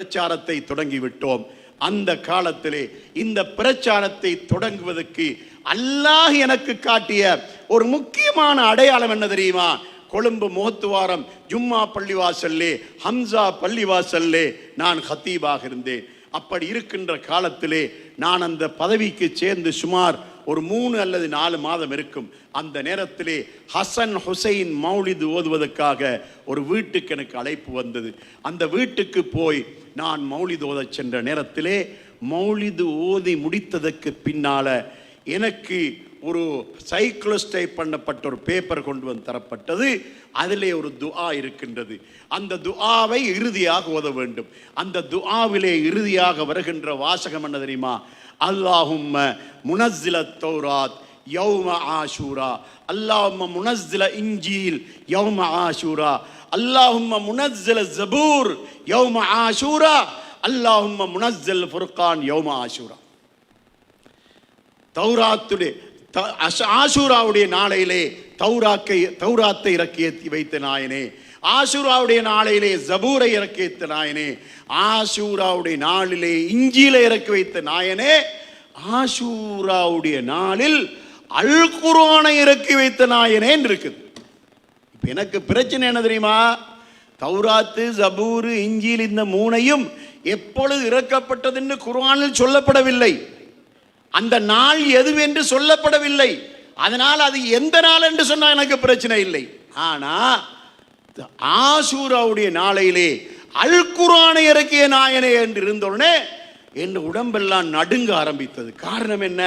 பிரச்சாரத்தை தொடங்கிவிட்டோம். அந்த காலத்திலே இந்த பிரச்சாரத்தை தொடங்குவதற்கு அல்லாஹ் எனக்கு காட்டிய ஒரு முக்கியமான அடையாளம் என்ன தெரியுமா? கொழும்பு முகத்துவாரம் ஜும்மா பள்ளிவாசல்லே ஹம்சா பள்ளிவாசல்லே நான் ஹத்தீபாக இருந்தேன். அப்படி இருக்கின்ற காலத்திலே நான் அந்த பதவிக்கு சேர்ந்து சுமார் ஒரு மூணு அல்லது நாலு மாதம் இருக்கும். அந்த நேரத்திலே ஹசன் ஹுசைன் மௌலிது ஓதுவதற்காக ஒரு வீட்டுக்கு எனக்கு அழைப்பு வந்தது. அந்த வீட்டுக்கு போய் நான் மௌலிது ஓதச் சென்ற நேரத்திலே மௌலிது ஓதி முடித்ததற்கு பின்னால எனக்கு ஒரு சைக்ளோஸ்டைப் பண்ணப்பட்ட ஒரு பேப்பர் கொண்டு வந்து தரப்பட்டது. அதிலே ஒரு துஆ இருக்கின்றது. அந்த துஆவை இறுதியாக ஓத வேண்டும். அந்த துஆவிலே இறுதியாக வருகின்ற வாசகம் என்ன தெரியுமா? அல்லாஹும் முனஸ்ஸில தௌராத் யௌம ஆஷூரா. அல்லாஹும்ம முனஸ்ஸில இஞ்சீல் யௌம ஆஷூரா. அல்லாஹும்ம முனஸ்ல ஜபூர் யௌம ஆஷூரா. அல்லாஹும்ம முனஸ்ல ஃபுர்கான் யௌம ஆஷூரா. தௌராத்துடைய த- நாளையிலே தௌராக்கை தௌராத்தை இறக்கி வைத்த நாயனே. ஆஷூராவுடைய நாளையிலே ஜபூரை இறக்கி வைத்த நாயனே. ஆசூராவுடைய நாளிலே இஞ்சியில இறக்கி வைத்த நாயனே. ஆசூராவுடைய நாளில் அல் குரானை இறக்கி வைத்த நாயனே இருக்குது. இப்போ எனக்கு பிரச்சனை என்ன தெரியுமா? தௌராத்து ஜபூரு இஞ்சியில் இந்த மூனையும் எப்பொழுது இறக்கப்பட்டதுன்னு குர்ஆனில் சொல்லப்படவில்லை. அந்த நாள் எதுவென்று சொல்லப்படவில்லை. அதனால் அது எந்த நாள் என்று சொன்னால் எனக்கு பிரச்சனை இல்லை. ஆனா ஆசூராவுடைய நாளையிலே அல் குர்ஆனை இறக்கிய நாயனே என்று இருந்தோடனே என் உடம்பெல்லாம் நடுங்க ஆரம்பித்தது. காரணம் என்ன?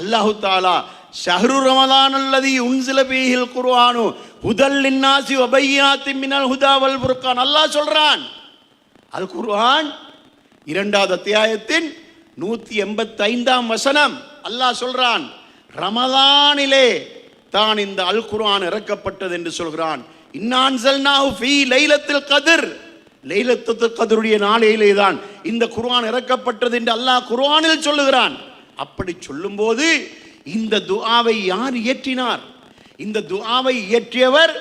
அல்லாஹு தாலா ஷஹ்ரு ரமதான் அல்லது உன்சில பீஹில் குர்ஆனு ஹுதல் லின்னாசி வபையினாத்தி மினல் ஹுதா வல் அல்லாஹ் சொல்றான் அல் குர்ஆன் இரண்டாவது அத்தியாயத்தின் நூத்தி எண்பத்தி ஐந்தாம் வசனம். அல்லாஹ் சொல்றான் ரமதானிலே தான் இந்த அல் குர்ஆன் இறக்கப்பட்டது என்று சொல்கிறான். இன்னான்சல்னாஹு லைலத்தில் கதிர். லைலத்து கதருடைய நாளையிலே தான் இந்த குர்ஆன் இறக்கப்பட்டது என்று அல்லாஹ் குர்ஆனில் சொல்லுகிறான். அப்படி சொல்லும்போது இந்த துஆவை யார் இயற்றினார்? இந்த துஆவை இயற்றியவர்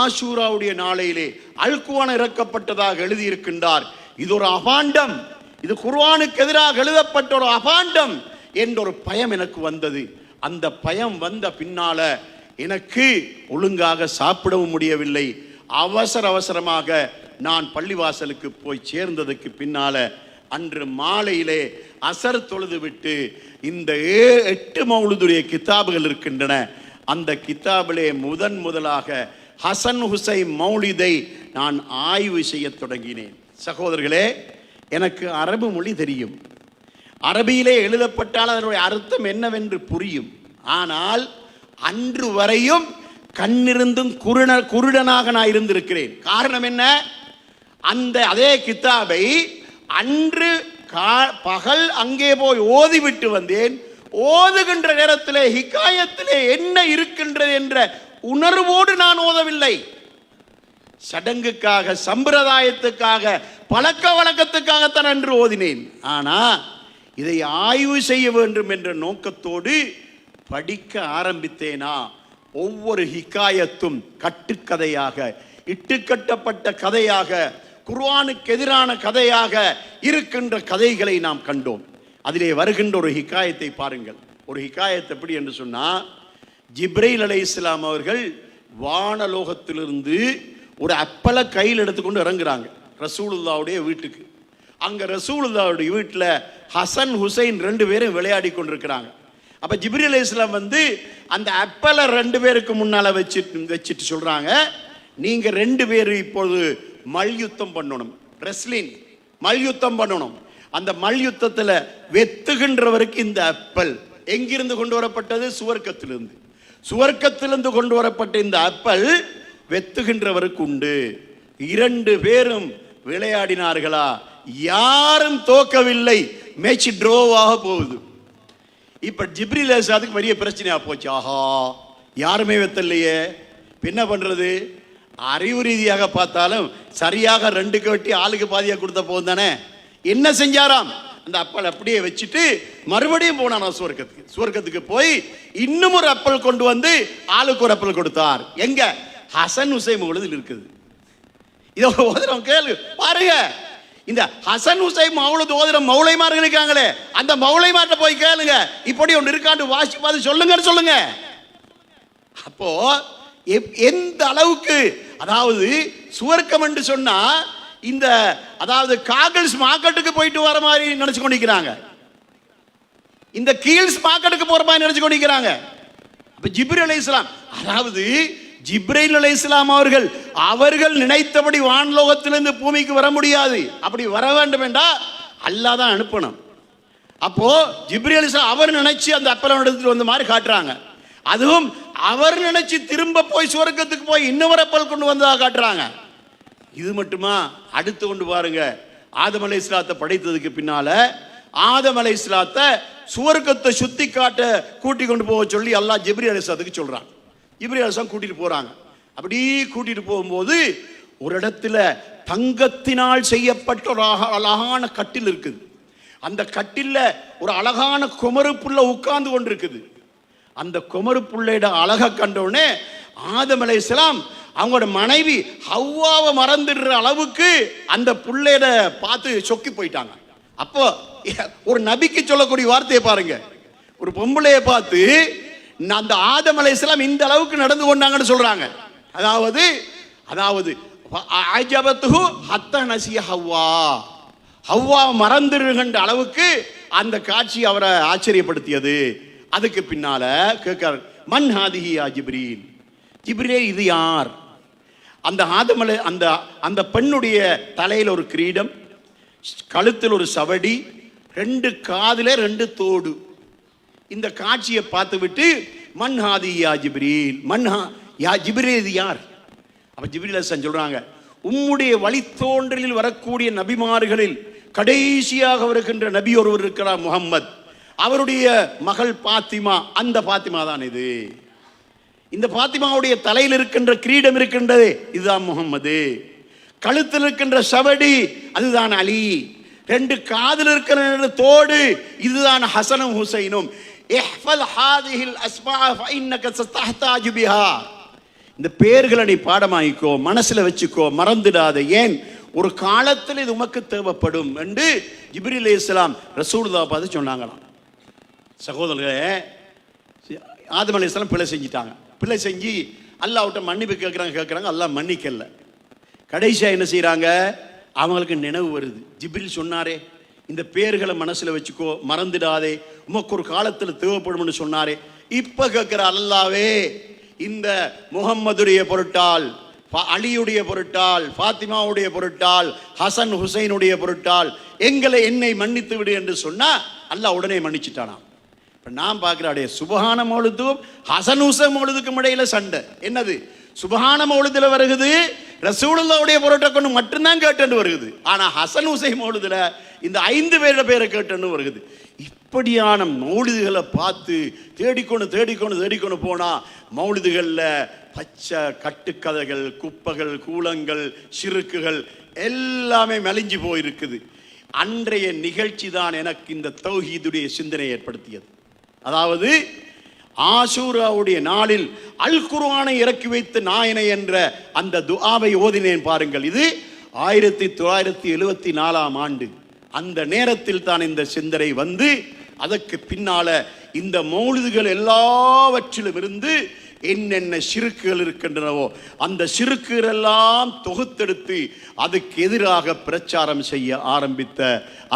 ஆஷூராவுடைய நாளையிலே அல் இறக்கப்பட்டதாக எழுதியிருக்கின்றார். இது ஒரு அபாண்டம். இது குர்வானுக்கு எதிராக எழுதப்பட்ட ஒரு அபாண்டம் என்ற ஒரு பயம் எனக்கு வந்தது. அந்த பயம் வந்த பின்னால எனக்கு ஒழுங்காக சாப்பிடவும் முடியவில்லை. அவசர அவசரமாக நான் பள்ளிவாசலுக்கு போய் சேர்ந்ததுக்கு பின்னால அன்று மாலையிலே அசர் தொழுது விட்டு இந்த ஏ எட்டு மௌலுதுடைய கித்தாபுகள் இருக்கின்றன. அந்த கித்தாபிலே முதன் முதலாக ஹசன் ஹுசைன் மௌலிதை நான் ஆய்வு செய்யத் தொடங்கினேன். சகோதரர்களே எனக்கு அரபு மொழி தெரியும். அரபியிலே எழுதப்பட்டால் அதனுடைய அர்த்தம் என்னவென்று புரியும். ஆனால் அன்று வரையும் கண்ணிருந்தும் குருண குருடனாக நான் இருந்திருக்கிறேன். காரணம் என்ன? அந்த அதே கித்தாபை அன்று கா- பகல் அங்கே போய் ஓதிவிட்டு வந்தேன். ஓதுகின்ற நேரத்திலே ஹிகாயத்திலே என்ன இருக்கின்றது என்ற உணர்வோடு நான் ஓதவில்லை. சடங்குக்காக சம்பிரதாயத்துக்காக பழக்க வழக்கத்துக்காகத்தான் அன்று ஓதினேன். ஆனால் இதை ஆய்வு செய்ய வேண்டும் என்ற நோக்கத்தோடு படிக்க ஆரம்பித்தேனா? ஒவ்வொரு ஹிக்காயத்தும் கட்டுக்கதையாக இட்டுக்கட்டப்பட்ட கதையாக குர்வானுக்கு எதிரான கதையாக இருக்கின்ற கதைகளை நாம் கண்டோம். அதிலே வருகின்ற ஒரு ஹிக்காயத்தை பாருங்கள். ஒரு ஹிக்காயத்தை எப்படி என்று சொன்னால் ஜிப்ரைல் அலை இஸ்லாம் அவர்கள் வானலோகத்திலிருந்து ஒரு அப்பலை கையில் எடுத்துக்கொண்டு இறங்குறாங்க ரசூலுல்லாவுடைய வீட்டுக்கு. அங்கே ரசூலுல்லாவுடைய வீட்டில் ஹசன் ஹுசைன் ரெண்டு பேரும் விளையாடி கொண்டிருக்கிறாங்க. அப்போ ஜிப்ரி அலை இஸ்லாம் வந்து அந்த அப்பலை ரெண்டு பேருக்கு முன்னால் வச்சுட்டு வச்சுட்டு சொல்கிறாங்க நீங்கள் ரெண்டு பேர் இப்போது மல்யுத்தம் பண்ணணும் ரெஸ்லின் மல்யுத்தம் பண்ணணும். அந்த மல்யுத்தத்தில் வெத்துகின்றவருக்கு இந்த அப்பல் எங்கிருந்து கொண்டு வரப்பட்டது? சுவர்க்கத்திலிருந்து. சுவர்க்கத்திலிருந்து கொண்டு வரப்பட்ட இந்த அப்பல் வெத்துகின்றவருக்கு உண்டு இரண்டு பேரும் விளையாடினார்களா? யாரும் தோக்கவில்லை. மேட்ச் ட்ரோவாக போகுது. இப்போ ஜிப்ரில் அதுக்கு பெரிய பிரச்சனையாக போச்சு. ஆஹா யாருமே வெத்தலையே. என்ன பண்ணுறது அறிவு ரீதியாக பார்த்தாலும் சரியாக ரெண்டுக்கு வெட்டி ஆளுக்கு பாதியாக கொடுத்த போதும் தானே. என்ன செஞ்சாராம்? அந்த அப்பல் அப்படியே வச்சுட்டு மறுபடியும் போனான் சுவர்க்கத்துக்கு. சுவர்க்கத்துக்கு போய் இன்னும் ஒரு அப்பல் கொண்டு வந்து ஆளுக்கு ஒரு அப்பல் கொடுத்தார். எங்கே? ஹசன் உசைம் முகத்தில் இருக்குது. இதை ஓதுறோம் கேளு பாருங்க. இந்த ஹசன் ஹுசைன் மௌலு ஓதுற மௌளைமார்கள் இருக்காங்களே அந்த மௌளைமார்ட்ட போய் கேளுங்க. இப்படி ஒன்று இருக்காண்டு வாசி பார்த்து சொல்லுங்கன்னு சொல்லுங்க. அப்போ எப்- எந்த அளவுக்கு அதாவது சுவர்க்கம் என்று சொன்னா இந்த அதாவது காகல்ஸ் மார்க்கெட்டுக்கு போயிட்டு வர மாதிரி நினைச்சு கொண்டிருக்கிறாங்க. இந்த கீழ்ஸ் மார்க்கெட்டுக்கு போற மாதிரி நினைச்சு கொண்டிருக்கிறாங்க. அப்ப ஜிப்ரி அலி இஸ்லாம் அதாவது ஜிப்ரைல் அலை இஸ்லாம் அவர்கள் அவர்கள் நினைத்தபடி வான்லோகத்திலிருந்து பூமிக்கு வர முடியாது. அப்படி வர வேண்டும் என்றா அல்லா தான் அனுப்பணும். அப்போ ஜிப்ரி அலி அவர் நினைச்சு அந்த அப்பலம் எடுத்துட்டு வந்த மாதிரி காட்டுறாங்க. அதுவும் அவர் நினைச்சு திரும்ப போய் சுவர்க்கத்துக்கு போய் இன்னொரு அப்பல் கொண்டு வந்ததாக காட்டுறாங்க. இது மட்டுமா? அடுத்து கொண்டு பாருங்க. ஆதம் அலை இஸ்லாத்தை படைத்ததுக்கு பின்னால ஆதம் அலை இஸ்லாத்தை சுவர்க்கத்தை சுத்தி காட்ட கூட்டி கொண்டு போக சொல்லி அல்லாஹ் ஜிப்ரி அலி இஸ்லாத்துக்கு சொல்றான். ஜிப்ரி கூட்டிட்டு போறாங்க. அப்படி கூட்டிட்டு போகும்போது ஒரு இடத்துல தங்கத்தினால் செய்யப்பட்ட ஒரு அழகான கட்டில் இருக்குது. அந்த கட்டில்ல ஒரு அழகான குமருப்புள்ள உட்கார்ந்து கொண்டிருக்குது. அந்த குமரு புள்ளையோட அழகை கண்டவுடனே ஆதம் இஸ்லாம் அவங்களோட மனைவி ஹவ்வாவை மறந்துடுற அளவுக்கு அந்த புள்ளையிட பார்த்து சொக்கி போயிட்டாங்க. அப்போ ஒரு நபிக்கு சொல்லக்கூடிய வார்த்தையை பாருங்க. ஒரு பொம்பளைய பார்த்து அந்த ஆதம் அலைஹிஸ்ஸலாம் இந்த அளவுக்கு நடந்து கொண்டாங்கன்னு சொல்றாங்க. அதாவது அதாவது அஜபத்துஹு ஹத்த நசிய ஹவ்வா. ஹவ்வா மறந்துருகின்ற அளவுக்கு அந்த காட்சி அவரை ஆச்சரியப்படுத்தியது. அதுக்கு பின்னால கேட்கிறார் மன் ஹாதிஹி யா ஜிப்ரீல்? ஜிப்ரீலே இது யார்? அந்த ஆதமலை அந்த அந்த பெண்ணுடைய தலையில் ஒரு கிரீடம் கழுத்தில் ஒரு சவடி ரெண்டு காதில் ரெண்டு தோடு. இந்த காட்சியை பார்த்து விட்டு மன் யா ஜிப்ரீல். மன்ஹா யா ஜிப்ரீல் இது யார்? அப்போ ஜிப்ரீல் ஹசன் சொல்றாங்க உம்முடைய வழித்தோன்றலில் வரக்கூடிய நபிமார்களில் கடைசியாக வருகின்ற நபி ஒருவர் இருக்கிறார் முகம்மது அவருடைய மகள் பாத்திமா அந்த பாத்திமா தான் இது. இந்த பாத்திமாவுடைய தலையில் இருக்கின்ற கிரீடம் இருக்கின்றது இதுதான் முகம்மது கழுத்தில் இருக்கின்ற சவடி அதுதான் அலி. ரெண்டு காதில் இருக்கிற தோடு இதுதான் ஹசனும் ஹுசைனும். இஹ்ஃபல் ஹாதிஹில் அஸ்மா ஃபைன்னக சஸ்தஹ்தாஜு பிஹா இந்த பேர்களை நீ பாடமாயிக்கோ மனசில் வச்சுக்கோ மறந்துடாத. ஏன்? ஒரு காலத்தில் இது உமக்கு தேவைப்படும் என்று ஜிப்ரீல் இஸ்லாம் ரசூல்தா பார்த்து சொன்னாங்களாம். சகோதரர்களே ஆதம் இஸ்லாம் பிழை செஞ்சிட்டாங்க. பிழை செஞ்சு அல்லாவிட்ட மன்னிப்பு கேட்குறாங்க கேட்குறாங்க அல்லா மன்னிக்கல. கடைசியாக என்ன செய்கிறாங்க அவங்களுக்கு நினைவு வருது. ஜிப்ரில் சொன்னாரே இந்த பேர்களை மனசில் வச்சுக்கோ மறந்துடாதே. உமக்கு ஒரு காலத்தில் தேவைப்படும்னு சொன்னாரே. இப்போ கேட்குற அல்லாவே இந்த முகம்மதுடைய பொருட்டால் அலியுடைய பொருட்டால் ஃபாத்திமாவுடைய பொருட்டால் ஹசன் ஹுசைனுடைய பொருட்டால் எங்களை என்னை மன்னித்து விடு என்று சொன்னால் அல்லாஹ் உடனே மன்னிச்சிட்டானாம். இப்போ நான் பார்க்குறாடைய சுபஹான மௌலுதுக்கும் ஹசன் ஹுசன் மௌலுதுக்கும் இடையில சண்டை. என்னது? சுபஹான மௌலுதில் வருகுது ரசூலுல்லாவுடைய பொருட்டை கொண்டு மட்டும்தான் கேட்டுன்னு வருகுது. ஆனால் ஹசன் ஹுசைன் மௌலுதுல இந்த ஐந்து பேரோட பேரை கேட்டேன்னு வருகுது. இப்படியான மௌலிதுகளை பார்த்து தேடிக்கொண்டு தேடிக்கொண்டு தேடிக்கொண்டு போனால் மௌலிதுகளில் பச்சை கட்டுக்கதைகள் குப்பைகள் கூலங்கள் சிறுக்குகள் எல்லாமே மலிஞ்சு போயிருக்குது. அன்றைய நிகழ்ச்சி தான் எனக்கு இந்த தௌஹீதுடைய சிந்தனை ஏற்படுத்தியது. அதாவது ஆசூராவுடைய நாளில் அல் குர்ஆனை இறக்கி வைத்து நாயனை என்ற அந்த துஆவை ஓதினேன் பாருங்கள். இது ஆயிரத்தி தொள்ளாயிரத்தி எழுபத்தி நாலாம் ஆண்டு. அந்த நேரத்தில் தான் இந்த சிந்தனை வந்து அதற்கு பின்னால இந்த மௌலிதுகள் எல்லாவற்றிலும் இருந்து என்னென்ன சிறுக்குகள் இருக்கின்றனவோ அந்த சிறுக்குகள் எல்லாம் தொகுத்தெடுத்து அதுக்கு எதிராக பிரச்சாரம் செய்ய ஆரம்பித்த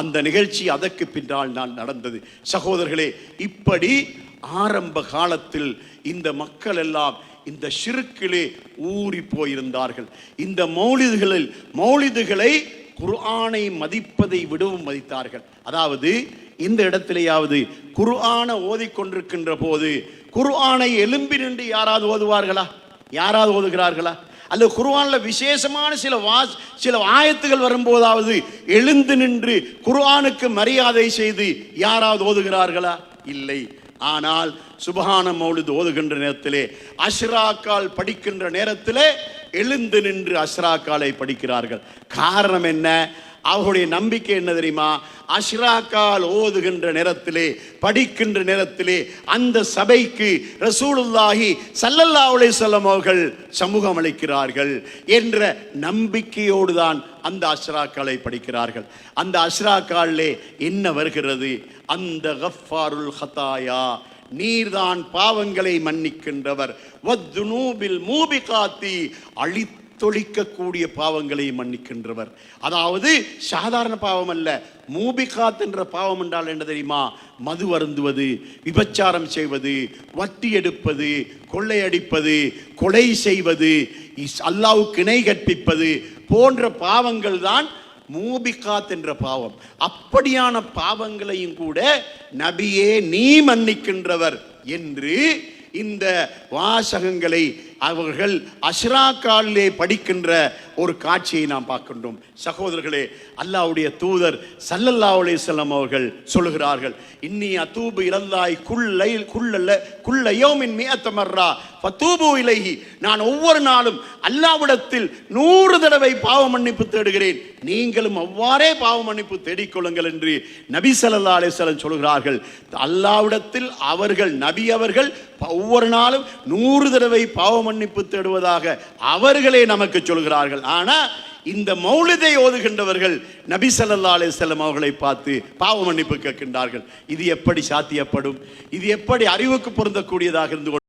அந்த நிகழ்ச்சி அதற்கு பின்னால் நான் நடந்தது. சகோதரர்களே இப்படி ஆரம்ப காலத்தில் இந்த மக்கள் எல்லாம் இந்த சிறுக்கிலே ஊறி போயிருந்தார்கள். இந்த மௌலிதுகளில் மௌலிதுகளை குர்ஆனை மதிப்பதை விடவும் மதித்தார்கள். அதாவது இந்த இடத்திலேயாவது குர்ஆனை ஓதிக்கொண்டிருக்கின்ற போது குர்ஆனை எலும்பி நின்று யாராவது ஓதுவார்களா? யாராவது ஓதுகிறார்களா? அல்லது குர்ஆனில் விசேஷமான சில வா சில ஆயத்துகள் வரும்போதாவது எழுந்து நின்று குர்ஆனுக்கு மரியாதை செய்து யாராவது ஓதுகிறார்களா? இல்லை. ஆனால் சுபஹான மௌலிது ஓதுகின்ற நேரத்திலே அஷ்ராக்கால் படிக்கின்ற நேரத்திலே எழுந்து நின்று அஷ்ராக்காலை படிக்கிறார்கள். காரணம் என்ன? அவர்களுடைய நம்பிக்கை என்ன தெரியுமா? அஷ்ராக்கால் ஓதுகின்ற நேரத்திலே படிக்கின்ற நேரத்திலே அந்த சபைக்கு ரசூலுல்லாஹி ஸல்லல்லாஹு அலைஹி அவர்கள் சமூகம் அளிக்கிறார்கள் என்ற நம்பிக்கையோடு தான் அந்த அஷ்ராக்களை படிக்கிறார்கள். அந்த அஷ்ராக்காலே என்ன வருகிறது? அந்த கஃபாருல் ஹதாயா நீர்தான் பாவங்களை மன்னிக்கின்றவர். வத்துனூபில் மூபிகாத்தி அழித்தொழிக்கக்கூடிய பாவங்களை மன்னிக்கின்றவர். அதாவது சாதாரண பாவம் அல்ல மூபிகாத் என்ற பாவம் என்றால் என்ன தெரியுமா? மது அருந்துவது விபச்சாரம் செய்வது வட்டி எடுப்பது கொள்ளையடிப்பது கொலை செய்வது இஸ்- இணை கற்பிப்பது போன்ற பாவங்கள் தான் மூபிகாத் என்ற பாவம். அப்படியான பாவங்களையும் கூட நபியே நீ மன்னிக்கின்றவர் என்று இந்த வாசகங்களை அவர்கள் அஷ்ராக்காலிலே படிக்கின்ற ஒரு காட்சியை நாம் பார்க்கின்றோம். சகோதரர்களே அல்லாவுடைய தூதர் சல்லல்லா அலைஹி அவர்கள் சொல்லுகிறார்கள் இன்னி அத்தூபு இறந்தாய் குள்ளை குள்ளல்ல குள்ளையோ யௌமின் மிஅத்த மர்ரா ஃபதூபு நான் ஒவ்வொரு நாளும் அல்லாவிடத்தில் நூறு தடவை பாவ மன்னிப்பு தேடுகிறேன். நீங்களும் அவ்வாறே பாவ மன்னிப்பு தேடிக்கொள்ளுங்கள் என்று நபி சல்லா அலைஹி சொல்கிறார்கள். அல்லாஹ்விடத்தில் அவர்கள் நபி அவர்கள் ஒவ்வொரு நாளும் நூறு தடவை பாவ மன்னிப்பு தேடுவதாக அவர்களே நமக்கு சொல்கிறார்கள். ஆனால் இந்த மௌலிதை ஓதுகின்றவர்கள் நபி சல்லா அலே செல்லம் அவர்களை பார்த்து பாவ மன்னிப்பு கேட்கின்றார்கள். இது எப்படி சாத்தியப்படும்? இது எப்படி அறிவுக்கு பொருந்தக்கூடியதாக இருந்து